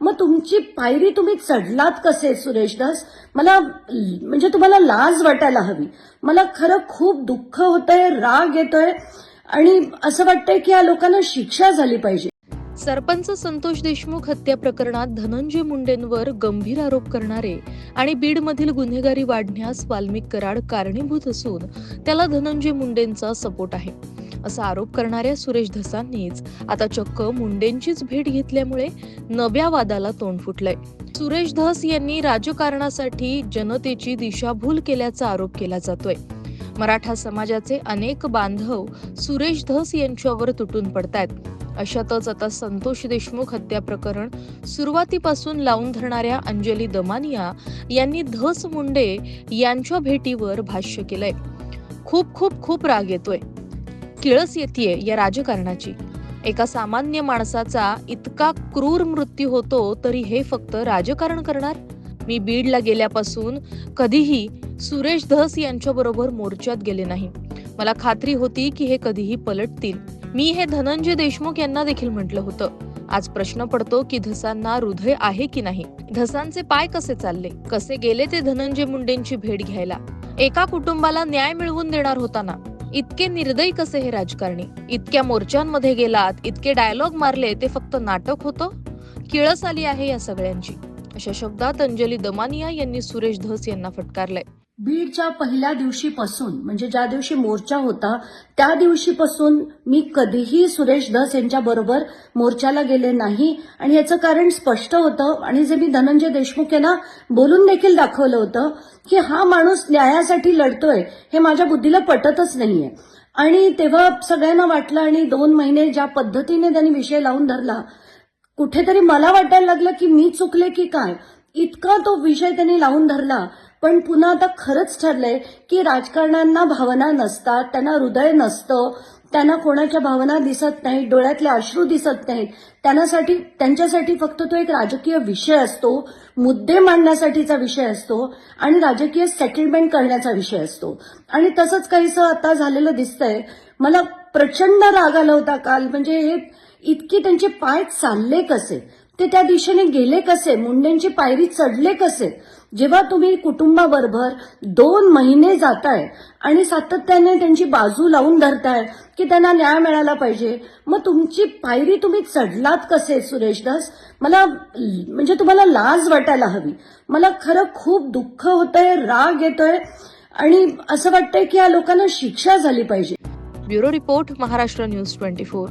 मग तुमची पायरी तुम्ही चढलात कसे सुरेशदास? मला म्हणजे तुम्हाला लाज वाटायला हवी. मला खरं खूप दुःख होतंय राग येतोय आणि असं वाटतंय की या लोकांना शिक्षा झाली पाहिजे. सरपंच संतोष देशमुख हत्या प्रकरणात धनंजय मुंडेंवर गंभीर आरोप करणारे आणि बीडमधील गुन्हेगारी वाढण्यास वाल्मिक कराड कारणीभूत असून त्याला धनंजय मुंडेंचा सपोर्ट आहे. असा आरोप करणाऱ्या सुरेश धसांनीच आता चक्क मुंडेंचीच भेट घेतल्यामुळे नव्या वादाला तोंड फुटलंय. सुरेश धस यांनी राजकारणासाठी जनतेची दिशाभूल केल्याचा आरोप केला जातोय. मराठा समाजाचे अनेक बांधव सुरेश धस यांच्यावर तुटून पडतायत. अशातच आता संतोष देशमुख हत्या प्रकरण सुरुवातीपासून लावून धरणाऱ्या अंजली दमानिया यांनी धस मुंडे यांच्या भेटीवर भाष्य केलंय. खूप खूप खूप राग येतोय. किळस येतेय या राजकारणाची. एका सामान्य माणसाचा इतका क्रूर मृत्यू होतो तरी हे फक्त राजकारण करणार? मी बीडला गेल्यापासून कधीही सुरेश धस यांच्याबरोबर मोर्चात गेले नाही. मला खात्री होती की हे कधीही पलटतील. मी हे धनंजय देशमुख यांना देखील म्हटलं होतं. आज प्रश्न पडतो की धसांना हृदय आहे की नाही? धसांचे पाय कसे चालले? कसे गेले ते धनंजय मुंडेंची भेट घ्यायला? एका कुटुंबाला न्याय मिळवून देणार होता ना इतके निर्दयी कसे हे राजकारणी? इतक्या मोर्चांमध्ये गेलात इतके डायलॉग मारले ते फक्त नाटक होतं? किळस आली आहे या सगळ्यांची. अशा शब्दात अंजली दमानिया यांनी सुरेश धस यांना फटकारलंय. बीडच्या पहिल्या दिवशीपासून म्हणजे ज्या दिवशी मोर्चा होता त्या दिवशीपासून मी कधीही सुरेश धस यांच्या बरोबर मोर्चाला गेले नाही. आणि याचं कारण स्पष्ट होतं आणि जे मी धनंजय देशमुख यांना बोलून देखील दाखवलं होतं की हा माणूस न्यायासाठी लढतोय हे माझ्या बुद्धीला पटतच नाहीये. आणि तेव्हा सगळ्यांना वाटलं आणि दोन महिने ज्या पद्धतीने त्यांनी विषय लावून धरला कुठेतरी मला वाटायला लागलं की मी चुकले की काय? इतका तो विषय त्यांनी लावून धरला पण पुन्हा आता खरंच ठरलंय की राजकारण्यांना भावना नसतात त्यांना हृदय नसतं त्यांना कोणाच्या भावना दिसत नाहीत डोळ्यातले अश्रू दिसत नाहीत. त्यांनासाठी त्यांच्यासाठी फक्त तो एक राजकीय विषय असतो मुद्दे मांडण्यासाठीचा विषय असतो आणि राजकीय सेटलमेंट करण्याचा विषय असतो. आणि तसंच काहीसं आता झालेलं दिसतंय. मला प्रचंड राग आला होता काल. म्हणजे हे इतकी त्यांचे पाय चालले कसे? ते त्या दिशेने गेले कसे? मुंडेंची पायरी चढले कसे? जेव्हा तुम्ही कुटुंबाबरोबर दोन महिने जाताय आणि सातत्याने त्यांची बाजू लावून धरताय की त्यांना न्याय मिळाला पाहिजे मग तुमची पायरी तुम्ही चढलात कसे सुरेश दास? मला म्हणजे तुम्हाला लाज वाटायला हवी. मला खरं खूप दुःख होतंय राग येतोय आणि असं वाटतंय की या लोकांना शिक्षा झाली पाहिजे. Bureau report Maharashtra news twenty four.